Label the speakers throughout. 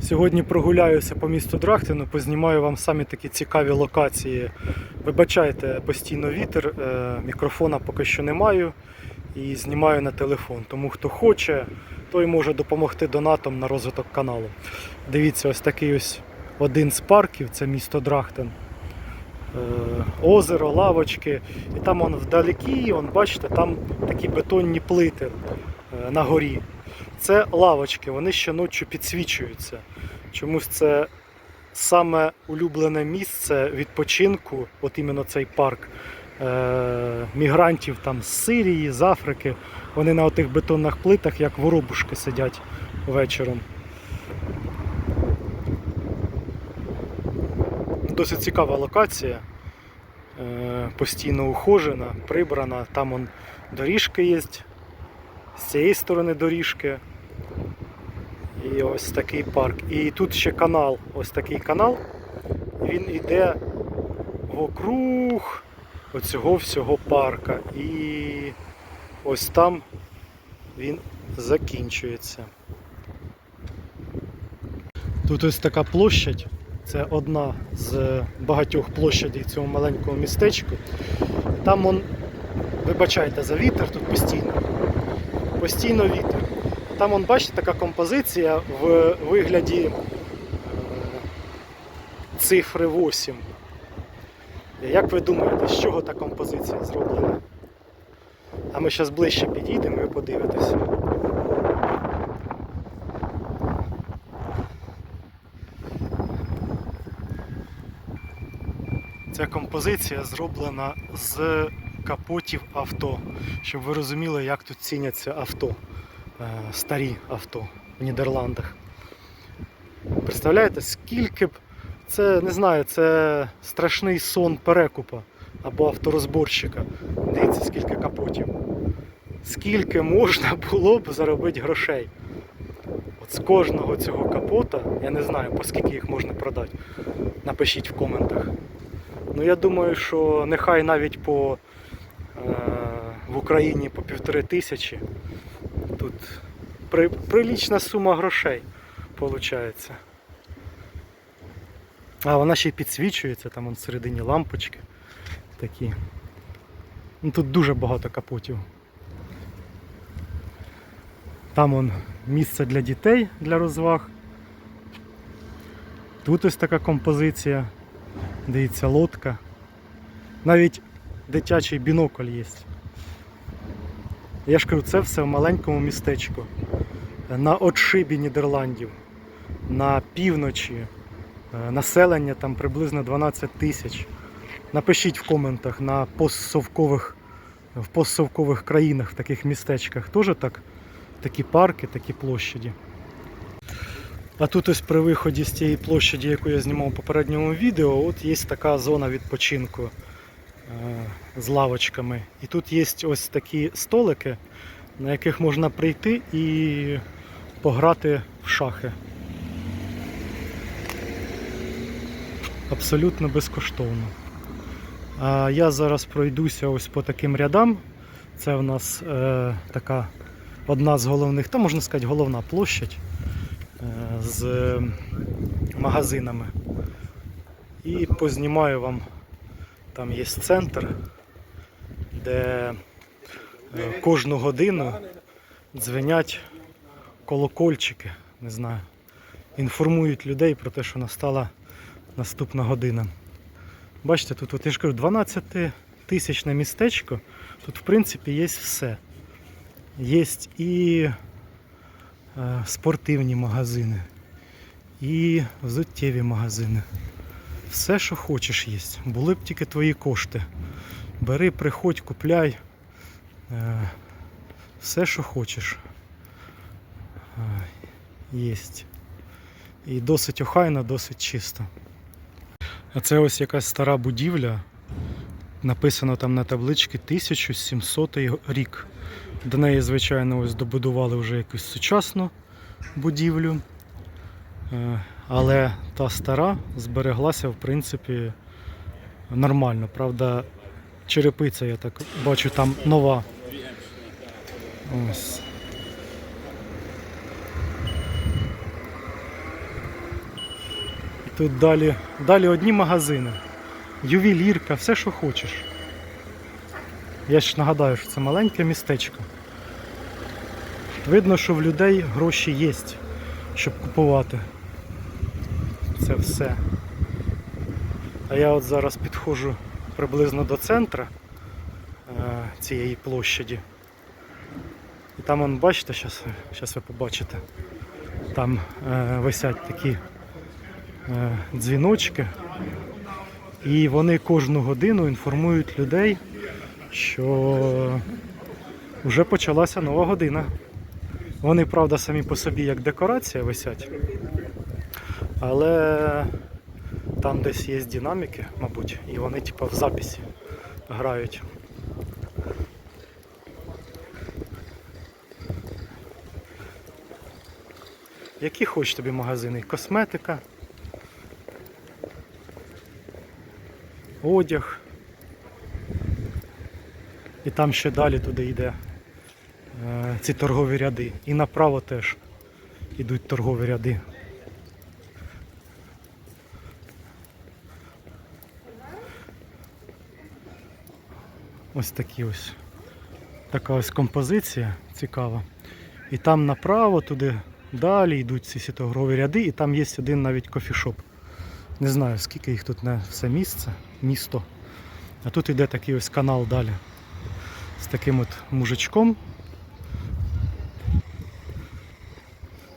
Speaker 1: Сьогодні прогуляюся по місту Драхтину, познімаю вам самі такі цікаві локації. Вибачайте, постійно вітер, е, мікрофона поки що не маю і знімаю на телефон. Тому хто хоче, той може допомогти донатом на розвиток каналу. Дивіться, ось такий ось один з парків, це місто Драхтин. Е, Озеро, лавочки, і там он вдалекі, он, бачите, там такі бетонні плити е, на горі. Це лавочки, вони ще ночі підсвічуються. Чомусь це саме улюблене місце відпочинку, от іменно цей парк е- мігрантів там з Сирії, з Африки. Вони на отих бетонних плитах, як воробушки, сидять вечором. Досить цікава локація. Е, Постійно ухожена, прибрана. Там он доріжки є. З цієї сторони доріжки. І ось такий парк. І тут ще канал, ось такий канал. Він йде вокруг оцього всього парка. І ось там він закінчується. Тут ось така площадь. Це одна з багатьох площадей цього маленького містечку. Там он, вибачайте за вітер, тут постійно. Постійно вітер. Там, он, бачите, така композиція в вигляді е, цифри 8. Як ви думаєте, з чого та композиція зроблена? А ми зараз ближче підійдемо і ви подивитесь. Ця композиція зроблена з капотів авто, щоб ви розуміли, як тут ціняться авто, е, старі авто в Нідерландах. Представляєте, скільки б це не знаю, це страшний сон перекупа або авторозборщика. Дивіться, скільки капотів. Скільки можна було б заробити грошей. От з кожного цього капота, я не знаю, по скільки їх можна продати. Напишіть в коментах. Ну я думаю, що нехай навіть по в Україні по півтори тисячі. Тут при, прилічна сума грошей виходить. А вона ще й підсвічується, там всередині лампочки такі. Ну, тут дуже багато капотів. Там вон місце для дітей для розваг. Тут ось така композиція. Дивіться, лодка. Навіть дитячий бінокль є. Я ж кажу, це все в маленькому містечку. На отшибі Нідерландів, на півночі. Е, Населення там приблизно 12 тисяч. Напишіть в коментах на постсовкових, в постсовкових країнах, в таких містечках. Теж так, такі парки, такі площаді. А тут ось при виході з тієї площаді, яку я знімав у попередньому відео, от є така зона відпочинку з лавочками. І тут є ось такі столики, на яких можна прийти і пограти в шахи. Абсолютно безкоштовно. А я зараз пройдуся ось по таким рядам. Це в нас е, така одна з головних, та можна сказати, головна площадь е, з магазинами. І познімаю вам, там є центр, де е, кожну годину дзвенять колокольчики, не знаю, інформують людей про те, що настала наступна година. Бачите, тут от я ж кажу, 12 тисячне містечко, тут в принципі є все. Є і е, спортивні магазини, і взуттєві магазини. Все, що хочеш, є. Були б тільки твої кошти. Бери, приходь, купляй. Е, все, що хочеш. Е, Є. І досить охайно, досить чисто. А це ось якась стара будівля. Написано там на табличці 1700 рік. До неї, звичайно, ось добудували вже якусь сучасну будівлю. Але та стара збереглася, в принципі, нормально. Правда, черепиця, я так бачу, там нова. Ось. Тут далі, далі одні магазини. Ювелірка, все, що хочеш. Я ж нагадаю, що це маленьке містечко. Видно, що в людей гроші є, щоб купувати. Це все. А я от зараз підходжу приблизно до центра е, цієї площаді. І там, он, бачите, зараз ви побачите, там е, висять такі е, дзвіночки. І вони кожну годину інформують людей, що вже почалася нова година. Вони, правда, самі по собі як декорація висять. Але там десь є динаміки, мабуть, і вони типу в записі грають. Які хочеш тобі магазини? Косметика, одяг. І там ще далі туди йде е, ці торгові ряди. І направо теж йдуть торгові ряди. Ось такі ось. Така ось композиція цікава. І там направо туди далі йдуть ці всі ряди, і там є один навіть кофішоп. Не знаю скільки їх тут на все місце, місто. А тут йде такий ось канал далі. З таким от мужичком.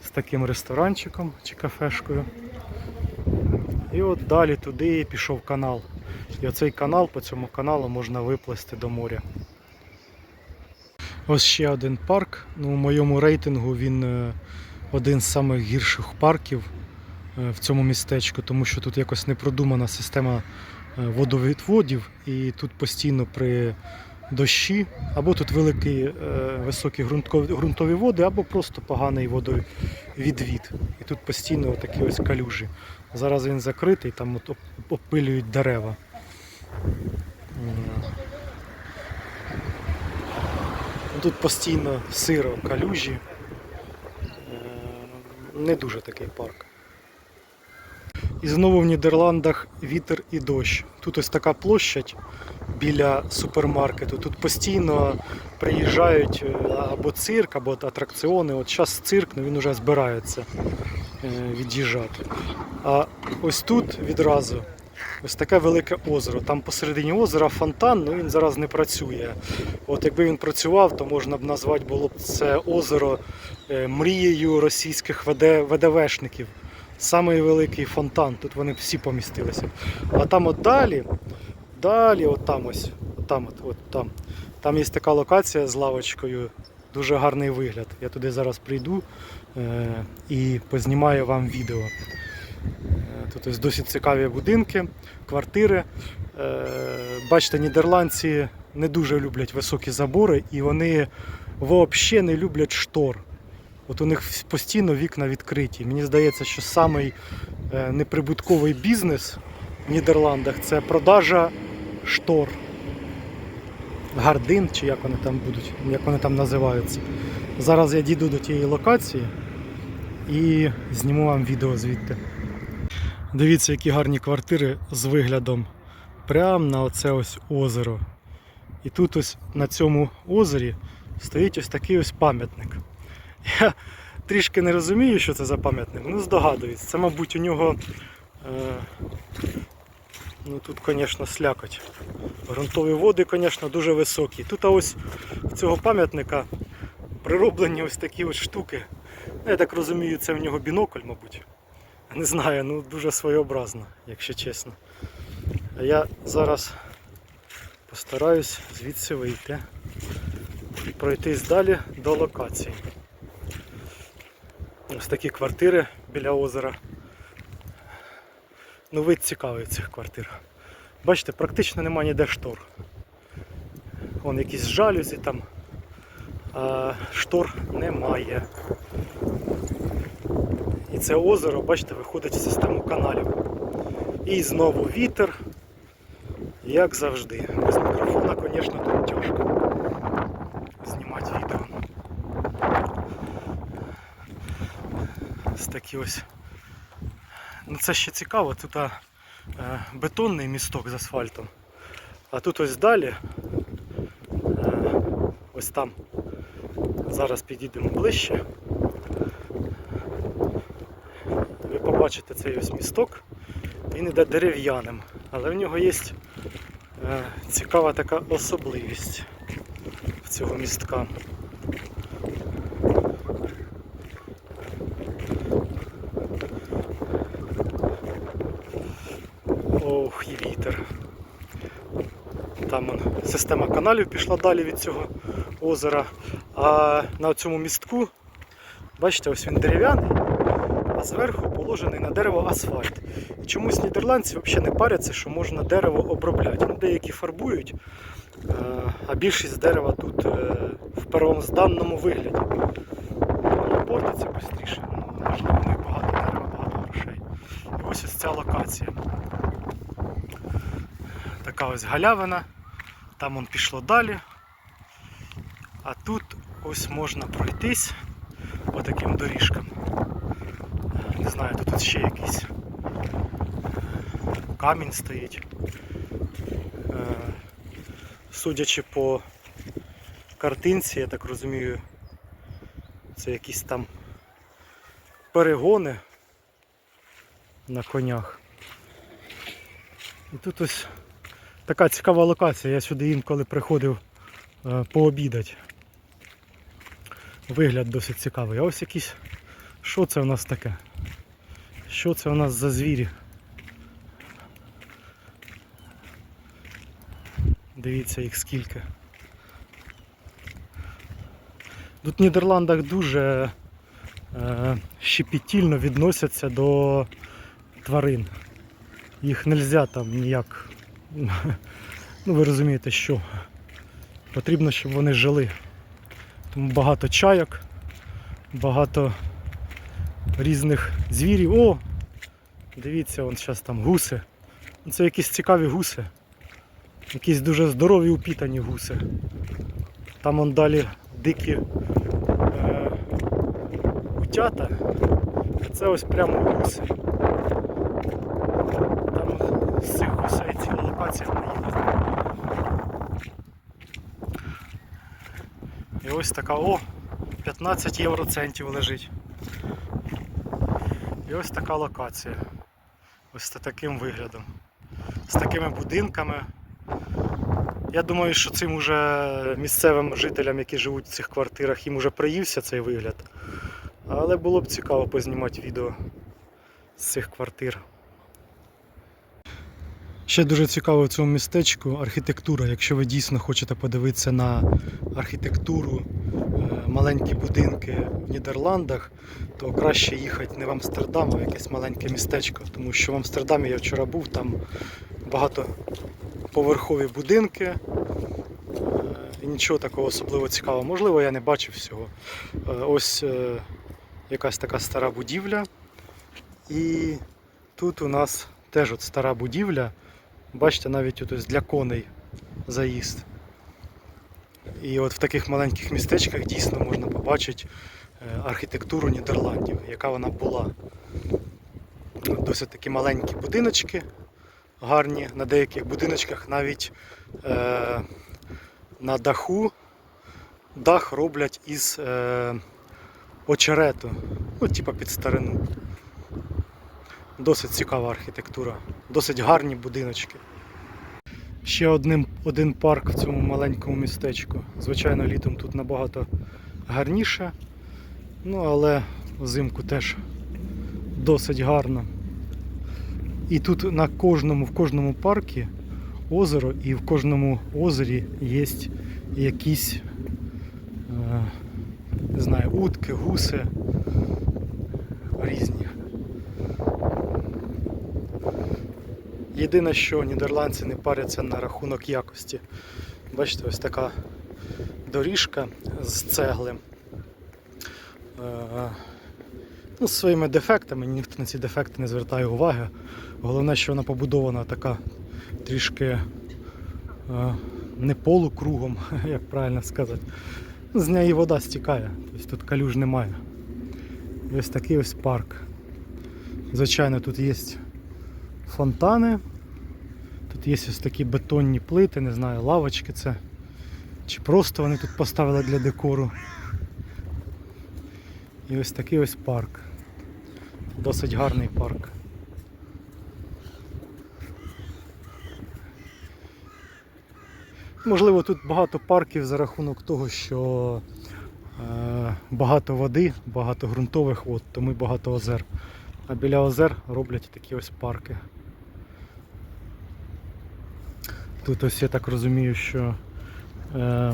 Speaker 1: З таким ресторанчиком чи кафешкою. І от далі туди пішов канал. І оцей канал, по цьому каналу можна виплисти до моря. Ось ще один парк. Ну, у моєму рейтингу він е, один з самих гірших парків е, в цьому містечку, тому що тут якось не продумана система е, водовідводів, і тут постійно при дощі, або тут великі високі ґрунтові води, або просто поганий водовідвід. І тут постійно такі ось калюжі. Зараз він закритий, там от опилюють дерева. Тут постійно сиро калюжі. Е, Не дуже такий парк. І знову в Нідерландах вітер і дощ. Тут ось така площадь біля супермаркету. Тут постійно приїжджають е, або цирк, або атракціони. От зараз цирк, ну він вже збирається е, від'їжджати. А ось тут відразу ось таке велике озеро. Там посередині озера фонтан, ну він зараз не працює. От якби він працював, то можна б назвати було б це озеро е, мрією російських ВДВшників. Самий великий фонтан, тут вони всі помістилися. А там от далі, далі, от там ось, от там, от, от там. Там є така локація з лавочкою, дуже гарний вигляд. Я туди зараз прийду е, і познімаю вам відео. Е, Тут досить цікаві будинки, квартири. Е, Бачите, нідерландці не дуже люблять високі забори і вони взагалі не люблять штор. От у них постійно вікна відкриті. Мені здається, що самий е, неприбутковий бізнес в Нідерландах це продажа штор. Гардин, чи як вони там будуть, як вони там називаються. Зараз я дійду до тієї локації і зніму вам відео звідти. Дивіться, які гарні квартири з виглядом прямо на оце ось озеро. І тут ось на цьому озері стоїть ось такий ось пам'ятник. Я трішки не розумію, що це за пам'ятник, ну здогадуюсь. Це, мабуть, у нього. Е, ну тут, звісно, слякоть. Грунтові води, звісно, дуже високі. Тут ось в цього пам'ятника прироблені ось такі ось штуки. Ну, Я так розумію, це в нього бінокль, мабуть. Не знаю, ну дуже своєобразно, якщо чесно. А я зараз постараюсь звідси вийти і пройтись далі до локації. Ось такі квартири біля озера. Ну вид цікавий цих квартир. Бачите, практично нема ніде штор. Вон якісь жалюзі там, а штор немає. Це озеро, бачите, виходить в систему каналів. І знову вітер, як завжди. Без мікрофона, звісно, тут тяжко знімати відео. Ось такі ось Ну це ще цікаво, тут а, е, бетонний місток з асфальтом. А тут ось далі, е, ось там, зараз підійдемо ближче. Ви побачите цей ось місток. Він іде дерев'яним, але в нього є е, цікава така особливість цього містка. Ох, і вітер. Там система каналів пішла далі від цього озера. А на цьому містку, бачите, ось він дерев'яний, а зверху положений на дерево асфальт. І чомусь нідерландці взагалі не паряться, що можна дерево обробляти. Ну, деякі фарбують, е, а більшість дерева тут е, в первозданному вигляді. Воно портиться швидше. Ну, можливо, них багато дерева, багато грошей. І ось ось ця локація. Така ось галявина, там он пішло далі. А тут ось можна пройтись по таким доріжкам. Знаю, тут, ще якийсь камінь стоїть. Е, Судячи по картинці, я так розумію, це якісь там перегони на конях. І тут ось така цікава локація. Я сюди інколи приходив е, пообідати. Вигляд досить цікавий. А ось якісь. Що це у нас таке? Що це у нас за звірі? Дивіться їх скільки. Тут в Нідерландах дуже е, щепетільно відносяться до тварин. Їх не можна там ніяк. Ну ви розумієте що. Потрібно, щоб вони жили. Тому багато чайок, багато різних звірів. О! Дивіться, вон зараз там гуси. Це якісь цікаві гуси. Якісь дуже здорові упітані гуси. Там он далі дикі е, утята. Це ось прямо гуси. Там з цих гусей ціла локація наїхала. І ось така, о, 15 євроцентів лежить. І ось така локація. Ось таким виглядом. З такими будинками. Я думаю, що цим уже місцевим жителям, які живуть в цих квартирах, їм уже приївся цей вигляд. Але було б цікаво познімати відео з цих квартир. Ще дуже цікаво в цьому містечку архітектура. Якщо ви дійсно хочете подивитися на архітектуру, е, маленькі будинки в Нідерландах, то краще їхати не в Амстердам, а в якесь маленьке містечко. Тому що в Амстердамі я вчора був, там багатоповерхові будинки. е, І нічого такого особливо цікавого. Можливо, я не бачив всього. Е, Ось якась така стара будівля. І тут у нас теж от стара будівля. Бачите, навіть ось для коней заїзд. І от в таких маленьких містечках дійсно можна побачити е, архітектуру Нідерландів, яка вона була. Досить такі маленькі будиночки, гарні. На деяких будиночках навіть е, на даху дах роблять із е, очерету, ну, типа під старину. Досить цікава архітектура, досить гарні будиночки. Ще одним, один парк в цьому маленькому містечку. Звичайно, літом тут набагато гарніше, ну але взимку теж досить гарно. І тут на кожному, в кожному парку озеро, і в кожному озері є якісь е, не знаю, утки, гуси різні. Єдине, що нідерландці не паряться на рахунок якості. Бачите, ось така доріжка з цегли. Е, Ну, з своїми дефектами, ніхто на ці дефекти не звертає уваги. Головне, що вона побудована така трішки е, не полукругом, як правильно сказати. З неї вода стікає, тобто тут калюж немає. І ось такий ось парк. Звичайно, тут є фонтани. Тут є ось такі бетонні плити, не знаю, лавочки це. Чи просто вони тут поставили для декору. І ось такий ось парк. Досить гарний парк. Можливо, тут багато парків за рахунок того, що е, багато води, багато ґрунтових вод, тому й багато озер. А біля озер роблять такі ось парки. Тут ось я так розумію, що е,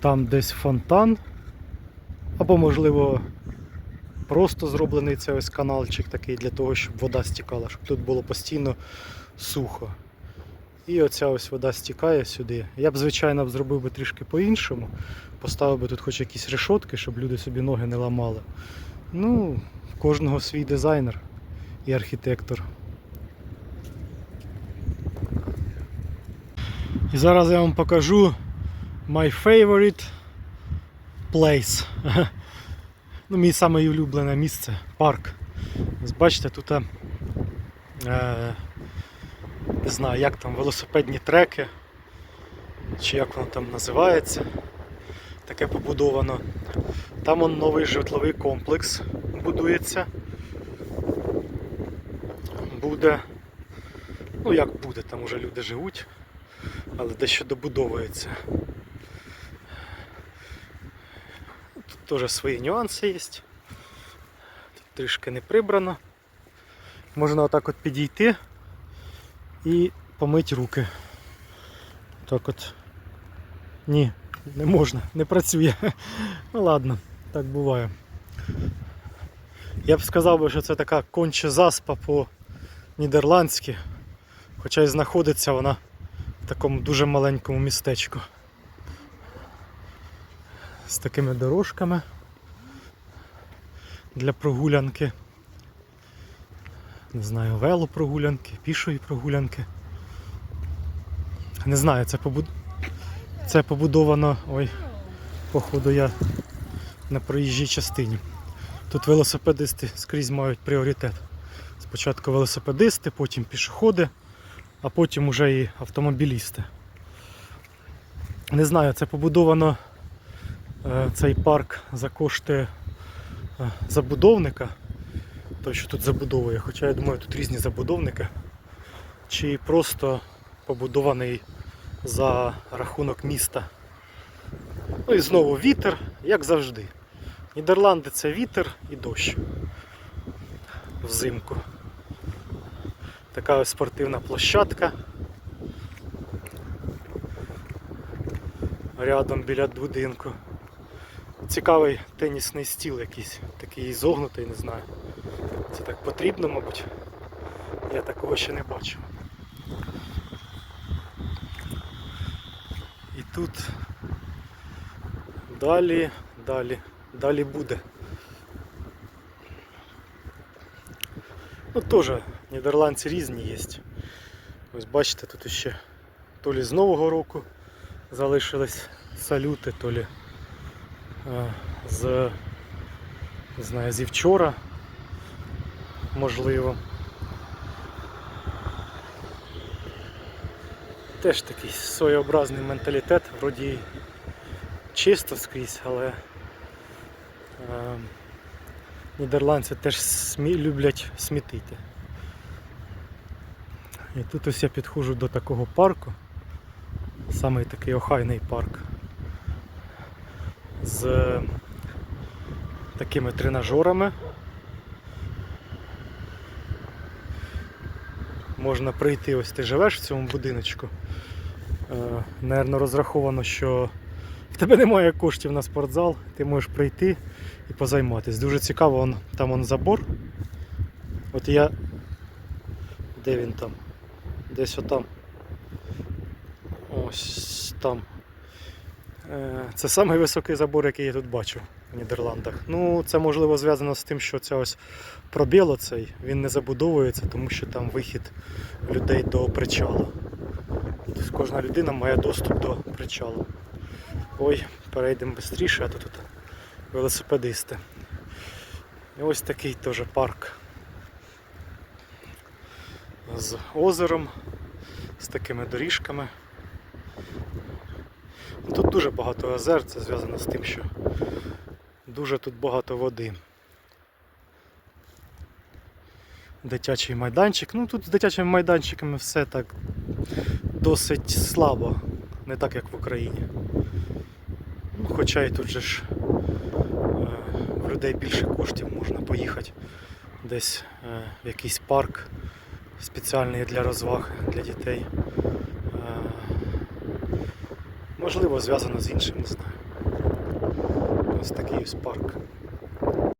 Speaker 1: там десь фонтан, або можливо просто зроблений цей ось каналчик такий для того, щоб вода стікала, щоб тут було постійно сухо. І оця ось вода стікає сюди. Я б, звичайно, зробив би трішки по-іншому. Поставив би тут хоч якісь решотки, щоб люди собі ноги не ламали. Ну, в кожного свій дизайнер і архітектор. І зараз я вам покажу my favorite place. Ну, мій саме улюблене місце парк. Ось бачите, тут е, не знаю, як там велосипедні треки, чи як воно там називається. Таке побудовано. Там он новий житловий комплекс будується. Буде. Ну як буде, там уже люди живуть, але дещо добудовується. Тут теж свої нюанси є. Тут трішки не прибрано. Можна отак от підійти і помить руки. Так от. Ні, не можна, не працює. Ну ладно, так буває. Я б сказав би, що це така конче заспа по нідерландськи, хоча й знаходиться вона такому дуже маленькому містечку. З такими дорожками для прогулянки. Не знаю, велопрогулянки, пішої прогулянки. Не знаю, це побуд... це побудовано. Ой, походу я на проїжджій частині. Тут велосипедисти скрізь мають пріоритет. Спочатку велосипедисти, потім пішоходи, а потім уже і автомобілісти. Не знаю, це побудовано е, цей парк за кошти е, забудовника той, що тут забудовує. Хоча я думаю, тут різні забудовники. Чи просто побудований за рахунок міста. Ну і знову вітер, як завжди. Нідерланди це вітер і дощ взимку. Така ось спортивна площадка. Рядом біля будинку. Цікавий тенісний стіл якийсь, такий зогнутий, не знаю. Це так потрібно, мабуть. Я такого ще не бачив. І тут далі, далі, далі буде. Ну теж нідерландці різні є. Ось бачите, тут ще то лі з Нового року залишились салюти, то лі е, з, не знаю, зі вчора можливо. Теж такий своєобразний менталітет, вроді чисто скрізь, але е, нідерландці теж смі, люблять смітити. І тут ось я підходжу до такого парку, саме такий охайний парк з такими тренажерами. можна прийти, ось ти живеш в цьому будиночку. Е, Наверно, розраховано, що в тебе немає коштів на спортзал, ти можеш прийти і позайматися. Дуже цікаво, там он забор. От я. Де він там? Десь отам. Ось там. Е, Це самий високий забор, який я тут бачу в Нідерландах. Ну, це можливо зв'язано з тим, що це ось пробіл оцей, він не забудовується, тому що там вихід людей до причалу. Тобто кожна людина має доступ до причалу. Ой, перейдемо швидше, а то тут велосипедисти. І ось такий теж парк з озером, з такими доріжками. Тут дуже багато озер, це зв'язано з тим, що дуже тут багато води. Дитячий майданчик. Ну тут з дитячими майданчиками все так досить слабо, не так як в Україні. Ну, хоча і тут же ж е, в людей більше коштів можна поїхати десь е, в якийсь парк спеціальний для розваг для дітей. Е, можливо, зв'язано з іншим, не знаю. Ось такий ось парк.